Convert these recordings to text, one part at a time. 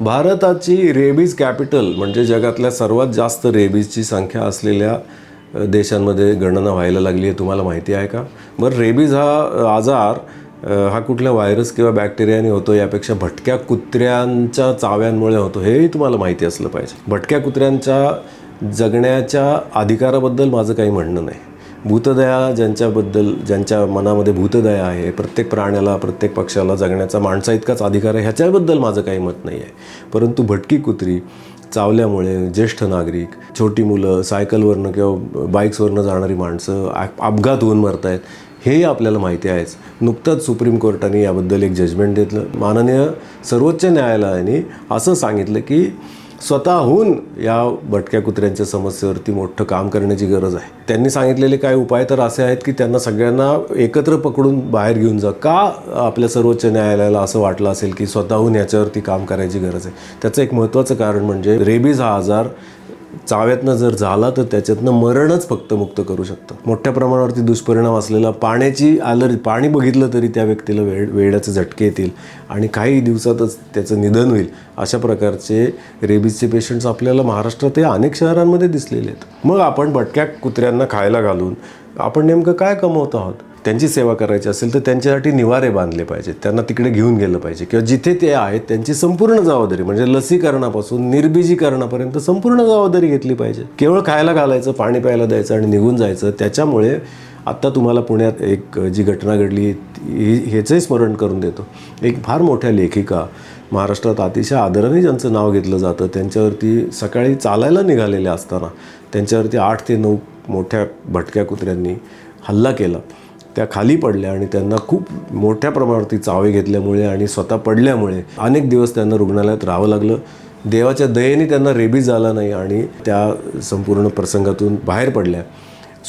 भारताची rabies capital म्हणजे जगातल्या सर्वात जास्त रेबीजची संख्या असलेल्या देशांमध्ये गणना व्हायला लागली आहे. तुम्हाला माहिती आहे का? बरं रेबीज हा आजार हा कुठल्या व्हायरस किंवा बॅक्टेरियाने होतो यापेक्षा भटक्या कुत्र्यांच्या चाव्यांमुळे होतो. हेही तुम्हाला माहिती असलं पाहिजे. भटक्या कुत्र्यांच्या जगण्याच्या अधिकाराबद्दल माझं काही म्हणणं नाही. भूतदया ज्यांच्याबद्दल ज्यांच्या मनामध्ये भूतदया आहे प्रत्येक प्राण्याला प्रत्येक पक्षाला जगण्याचा माणसा इतकाच अधिकार आहे ह्याच्याबद्दल माझं काही मत नाही आहे. परंतु भटकी कुत्री चावल्यामुळे ज्येष्ठ नागरिक छोटी मुलं सायकलवरनं किंवा बाईक्सवरनं जाणारी माणसं अपघात होऊन मरत आहेत हेही आपल्याला माहिती आहेच. नुकतंच सुप्रीम कोर्टाने याबद्दल एक जजमेंट देतलं. माननीय सर्वोच्च न्यायालयाने असं सांगितलं की स्वतःहून या भटक्या कुत्र्यांच्या समस्येवरती मोठं काम करण्याची गरज आहे. त्यांनी सांगितलेले काय उपाय तर असे आहेत की त्यांना सगळ्यांना एकत्र पकडून बाहेर घेऊन जा. का आपल्या सर्वोच्च न्यायालयाला असं वाटलं असेल की स्वतःहून याच्यावरती काम करायची गरज आहे? त्याचं एक महत्त्वाचं कारण म्हणजे रेबीज हा आजार चाव्यातनं जर झाला तर त्याच्यातनं मरणच फक्त मुक्त करू शकतं. मोठ्या प्रमाणावरती दुष्परिणाम असलेला पाण्याची ॲलर्जी पाणी बघितलं तरी त्या व्यक्तीला वेळ वेळाचे झटके येतील आणि काही दिवसातच त्याचं निधन होईल. अशा प्रकारचे रेबीजचे पेशंट्स आपल्याला महाराष्ट्रात अनेक शहरांमध्ये दिसलेले आहेत. मग आपण भटक्या कुत्र्यांना खायला घालून आपण नेमकं काय कमवत आहोत? त्यांची सेवा करायची असेल तर त्यांच्यासाठी निवारे बांधले पाहिजेत. त्यांना तिकडे घेऊन गेलं पाहिजे. किंवा जिथे ते आहेत त्यांची संपूर्ण जबाबदारी म्हणजे लसीकरणापासून निर्बीजीकरणापर्यंत संपूर्ण जबाबदारी घेतली पाहिजे. केवळ खायला घालायचं पाणी प्यायला द्यायचं आणि निघून जायचं त्याच्यामुळे आत्ता तुम्हाला पुण्यात एक जी घटना घडली ह्याचंही स्मरण करून देतो. एक फार मोठ्या लेखिका महाराष्ट्रात अतिशय आदराने ज्यांचं नाव घेतलं जातं त्यांच्यावरती सकाळी चालायला निघालेल्या असताना त्यांच्यावरती आठ ते नऊ मोठ्या भटक्या कुत्र्यांनी हल्ला केला. त्या खाली पडल्या आणि त्यांना खूप मोठ्या प्रमाणावरती चावे घेतल्यामुळे आणि स्वतः पडल्यामुळे अनेक दिवस त्यांना रुग्णालयात राहावं लागलं. देवाच्या दयेने त्यांना रेबीज झाला नाही आणि त्या संपूर्ण प्रसंगातून बाहेर पडल्या.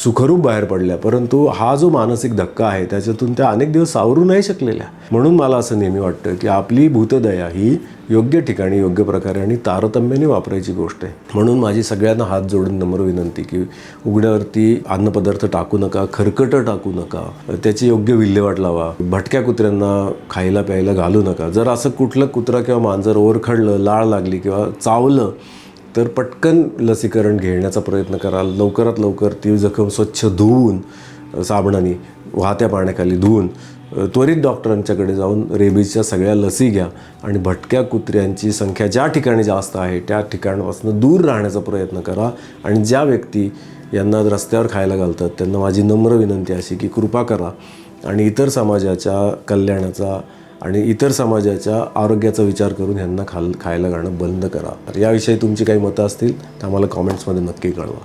सुखरूप बाहेर पडल्या. परंतु हा जो मानसिक धक्का आहे त्याच्यातून त्या अनेक दिवस सावरू नाही शकलेल्या. म्हणून मला असं नेहमी वाटतं की आपली भूतदया ही योग्य ठिकाणी योग्य प्रकारे आणि तारतम्याने वापरायची गोष्ट आहे. म्हणून माझी सगळ्यांना हात जोडून नम्र विनंती की उघड्यावरती अन्नपदार्थ टाकू नका खरकटं टाकू नका त्याची योग्य विल्हेवाट लावा भटक्या कुत्र्यांना खायला प्यायला घालू नका. जर असं कुठलं कुत्रा किंवा मांजर ओरखडलं लाळ लागली किंवा चावलं तर पटकन लसीकरण घेण्याचा प्रयत्न करा लवकरात लवकर ती जखम स्वच्छ धुवून साबणाने वाहत्या पाण्याखाली धुवून त्वरित डॉक्टरांच्याकडे जाऊन रेबीजच्या सगळ्या लसी घ्या आणि भटक्या कुत्र्यांची संख्या ज्या ठिकाणी जास्त आहे त्या ठिकाणापासून दूर राहण्याचा प्रयत्न करा आणि ज्या व्यक्ती यांना रस्त्यावर खायला घालतात त्यांना माझी नम्र विनंती अशी की कृपा करा आणि इतर समाजाच्या कल्याणाचा आणि इतर समाजाच्या आरोग्याचा विचार करून ह्यांना खाल खायला घालणं बंद करा. याविषयी तुमची काही मतं असतील तर आम्हाला कॉमेंट्समध्ये नक्की कळवा.